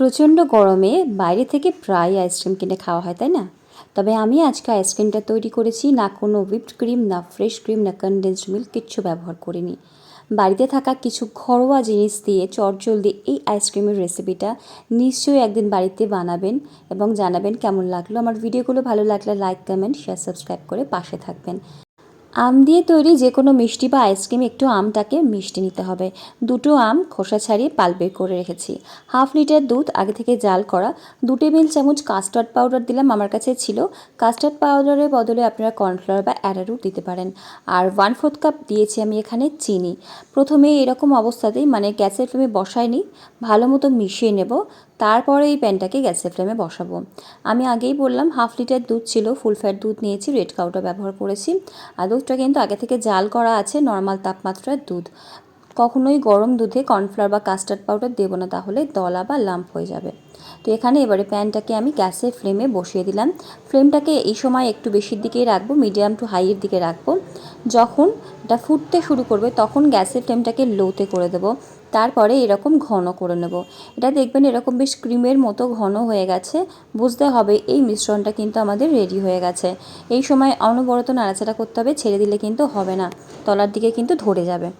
প্রচণ্ড গরমে বাইরে থেকে প্রায় আইসক্রিম কিনে খাওয়া হয়, তাই না? তবে আমি আজকে আইসক্রিমটা তৈরি করেছি, না কোনো হুইপড ক্রিম না ফ্রেশ ক্রিম না কনডেন্সড মিল্ক কিচ্ছু ব্যবহার করিনি। বাড়িতে থাকা কিছু ঘরোয়া জিনিস দিয়ে চটজলদি এই আইসক্রিমের রেসিপিটা নিশ্চয়ই একদিন বাড়িতে বানাবেন এবং জানাবেন কেমন লাগল। আমার ভিডিওগুলো ভালো লাগলে লাইক কমেন্ট শেয়ার সাবস্ক্রাইব করে পাশে থাকবেন। আম দিয়ে তৈরি যে কোনো মিষ্টি বা আইসক্রিম, একটু আমটাকে মিষ্টি নিতে হবে। দুটো আম খোসা ছাড়িয়ে পাল বের করে রেখেছি। হাফ লিটার দুধ, আগে থেকে জাল করা। দু টেবিল চামচ কাস্টার্ড পাউডার দিলাম, আমার কাছে ছিল। কাস্টার্ড পাউডারের বদলে আপনারা কর্নফ্লাওয়ার বা অ্যারারুট দিতে পারেন। আর ওয়ান ফোর্থ কাপ দিয়েছি আমি এখানে চিনি। প্রথমে এরকম অবস্থাতেই মানে গ্যাসের ফ্লেমে বসাইনি, ভালো মতো মিশিয়ে নেব। তারপরে এই প্যানটাকে গ্যাসের ফ্লেমে বসাবো। আমি আগেই বললাম, হাফ লিটার দুধ ছিল, ফুল ফ্যাট দুধ নিয়েছি, রেড কাউটা ব্যবহার করেছি। আর দুধটা কিন্তু আগে থেকে জাল করা আছে, নর্মাল তাপমাত্রার দুধ। কখনোই গরম দুধে কর্নফ্লাওয়ার বা কাস্টার্ড পাউডার দেবো না, তাহলে দলা বা লাম্প হয়ে যাবে। তো এখানে এবারে প্যানটাকে আমি গ্যাসের ফ্লেমে বসিয়ে দিলাম। ফ্লেমটাকে এই সময় একটু বেশির দিকেই রাখব, মিডিয়াম টু হাইয়ের দিকে রাখব। যখন এটা ফুটতে শুরু করবে, তখন গ্যাসের ফ্লেমটাকে লোতে করে দেবো। তারপরে এরকম ঘন করে নেব। এটা দেখবেন এরকম বেশ ক্রিমের মতো ঘন হয়ে গেছে। বুঝতে হবে এই মিশ্রণটা কিন্তু আমাদের রেডি হয়ে গেছে। এই সময় অনবরত নাড়াচাড়া করতে হবে, ছেড়ে দিলে কিন্তু হবে না। তলার দিকে কিন্তু ধরে যাবে।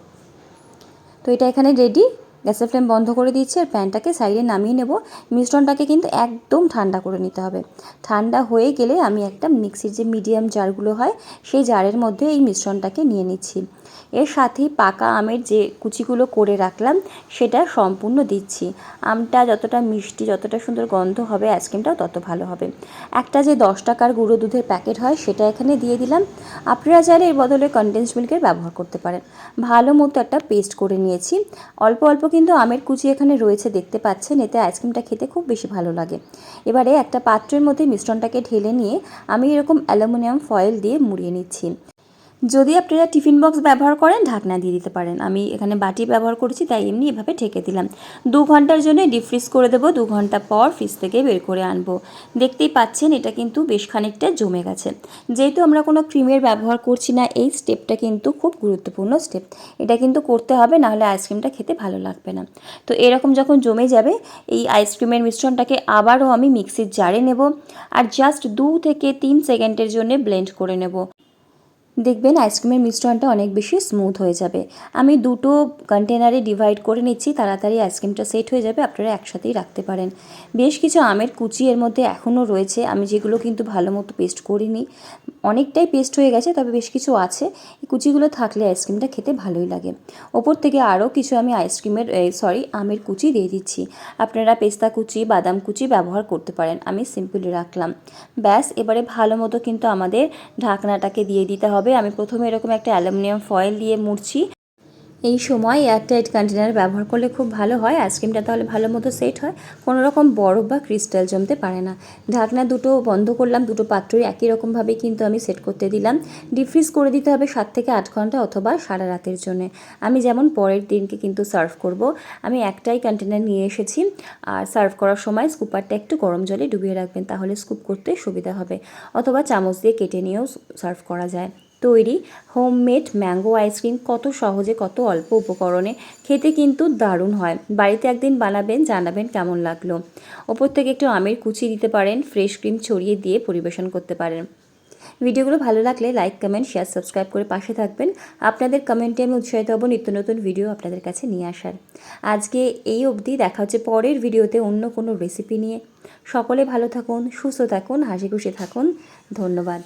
তো এটা এখানে রেডি। গ্যাসের ফ্লেম বন্ধ করে দিচ্ছি আর প্যানটাকে সাইডে নামিয়ে নেব। মিশ্রণটাকে কিন্তু একদম ঠান্ডা করে নিতে হবে। ঠান্ডা হয়ে গেলে আমি একটা মিক্সির যে মিডিয়াম জারগুলো হয়, সেই জারের মধ্যে এই মিশ্রণটাকে নিয়ে নিচ্ছি। এর সাথেই পাকা আমের যে কুচিগুলো করে রাখলাম, সেটা সম্পূর্ণ দিচ্ছি। আমটা যতটা মিষ্টি, যতটা সুন্দর গন্ধ হবে আইসক্রিমটাও তত ভালো হবে। একটা যে দশ টাকার গুঁড়ো দুধের প্যাকেট হয়, সেটা এখানে দিয়ে দিলাম। আপনারা চাইলে এর বদলে কনডেন্স মিল্কের ব্যবহার করতে পারেন। ভালো মতো একটা পেস্ট করে নিয়েছি। অল্প অল্প কিন্তু আমের কুচি এখানে রয়েছে, দেখতে পাচ্ছেন? এতে আইসক্রিমটা খেতে খুব বেশি ভালো লাগে। এবারে একটা পাত্রের মধ্যে মিশ্রণটাকে ঢেলে নিয়ে আমি এরকম অ্যালুমিনিয়াম ফয়েল দিয়ে মুড়িয়ে নিচ্ছি। যদি আপনারা টিফিন বক্স ব্যবহার করেন, ঢাকনা দিয়ে দিতে পারেন। আমি এখানে বাটি ব্যবহার করেছি, তাই এমনি এভাবে ঢেকে দিলাম। দু ঘণ্টার জন্য ডিপ ফ্রিজ করে দেবো। দু ঘণ্টা পর ফ্রিজ থেকে বের করে আনব। দেখতেই পাচ্ছেন, এটা কিন্তু বেশ খানিকটা জমে গেছে। যেহেতু আমরা কোনো ক্রিমের ব্যবহার করছি না, এই স্টেপটা কিন্তু খুব গুরুত্বপূর্ণ স্টেপ এটা কিন্তু করতে হবে, নাহলে আইসক্রিমটা খেতে ভালো লাগবে না। তো এরকম যখন জমে যাবে, এই আইসক্রিমের মিশ্রণটাকে আবারও আমি মিক্সির জারে নেব। আর জাস্ট দু থেকে তিন সেকেন্ডের জন্য ব্লেন্ড করে নেব। দেখবেন আইসক্রিমের মিশ্রণটা অনেক বেশি স্মুথ হয়ে যাবে। আমি দুটো কন্টেনারে ডিভাইড করে নিচ্ছি, তাড়াতাড়ি আইসক্রিমটা সেট হয়ে যাবে, আপনারা একসাথেই রাখতে পারেন। বেশ কিছু আমের কুচি এর মধ্যে এখনও রয়েছে, আমি যেগুলো কিন্তু ভালো মতো পেস্ট করিনি। অনেকটাই পেস্ট হয়ে গেছে, তবে বেশ কিছু আছে। এই কুচিগুলো থাকলে আইসক্রিমটা খেতে ভালোই লাগে। ওপর থেকে আরও কিছু আমি আইসক্রিমের সরি আমের কুচি দিয়ে দিচ্ছি। আপনারা পেস্তা কুচি, বাদাম কুচি ব্যবহার করতে পারেন, আমি সিম্পলি রাখলাম। ব্যাস, এবারে ভালো মতো কিন্তু আমাদের ঢাকনাটাকে দিয়ে দিতে হবে। আমি প্রথমে এরকম একটা অ্যালুমিনিয়াম ফয়েল দিয়ে মুড়ছি। এই সময় এয়ারটাইট কন্টেনার ব্যবহার করলে খুব ভালো হয়। আইসক্রিমটা তাহলে ভালো মতো সেট হয়। কোনো রকম বরফ বা ক্রিস্টাল জমতে পারে না। ঢাকনা দুটো বন্ধ করলাম। দুটো পাত্রই একই রকমভাবে কিন্তু আমি সেট করতে দিলাম। ডিফ্রিজ করে দিতে হবে সাত থেকে আট ঘণ্টা অথবা সারা রাতের জন্য। আমি যেমন পরের দিনকে কিন্তু সার্ভ করব। আমি একটাই কন্টেনার নিয়ে এসেছি। আর সার্ভ করার সময় স্কুপারটা একটু গরম জলে ডুবিয়ে রাখবেন। তাহলে স্কুপ করতে সুবিধা হবে। অথবা চামচ দিয়ে কেটে নিয়েও সার্ভ করা যায়। তৈরি হোমমেড ম্যাঙ্গো আইসক্রিম কত সহজে, কত অল্প উপকরণে খেতে কিন্তু দারুণ হয়। বাড়িতে একদিন বানাবেন, জানাবেন কেমন লাগল। ওপর থেকে একটু আমের কুচি দিতে পারেন, ফ্রেশ ক্রিম ছড়িয়ে দিয়ে পরিবেশন করতে পারেন। ভিডিওগুলো ভালো লাগলে লাইক, কমেন্ট, শেয়ার, সাবস্ক্রাইব করে পাশে থাকবেন। আপনাদের কমেন্টে আমি উৎসাহিত হব নিত্য নতুন ভিডিও আপনাদের কাছে নিয়ে আসার। আজকে এই অবধি দেখা হচ্ছে পরের ভিডিওতে অন্য কোনো রেসিপি নিয়ে। সকলে ভালো থাকুন, সুস্থ থাকুন, হাসি খুশি থাকুন। ধন্যবাদ।